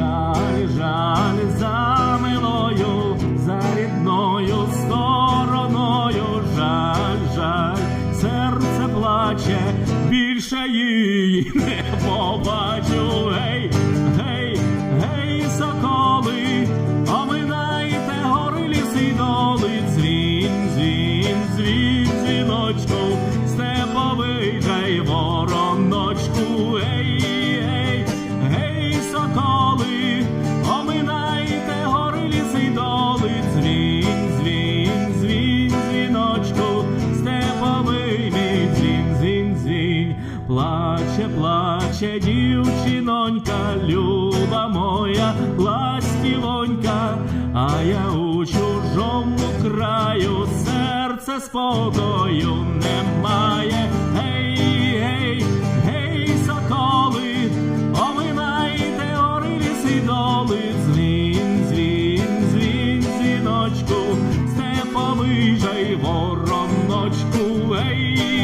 Жаль, жаль за милою, за рідною стороною, жаль, жаль, серце плаче, більше її не побачу. Плаче, плаче дівчинонька, люба моя, ластівонька, а я у чужому краю, серце спокою немає. Гей, гей, гей, соколи, оминайте гори ліси доли, дзвін, дзвін, дзвін, дзвіночку, степовий жай вороночку, гей,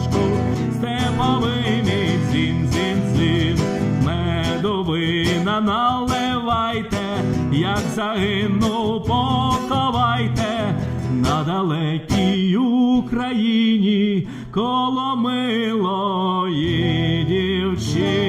дзвіночку, степовий мій дзін дзін дзвін, медовина наливайте, як загину, поховайте на далекій Україні коло милої дівчини.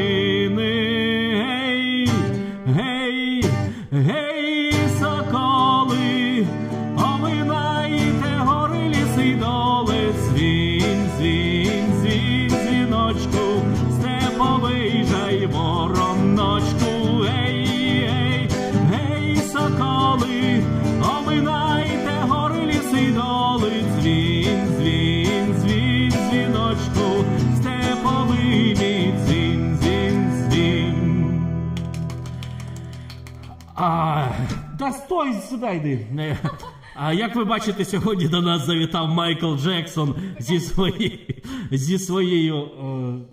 Жай вороночку, гей, гей, гей, соколи, оминайте гори ліси доли, дзвін, дзвін, дзвін, дзвіночку, степовий мій дзвін, дзвін, дзвін. А, та стой сюди йди. А як ви бачите, сьогодні до нас завітав Майкл Джексон зі, свої, зі своєю е,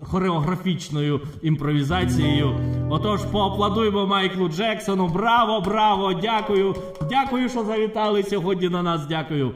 хореографічною імпровізацією. Отож, поаплодуємо Майклу Джексону. Браво, браво! Дякую! Дякую, що завітали сьогодні до нас. Дякую.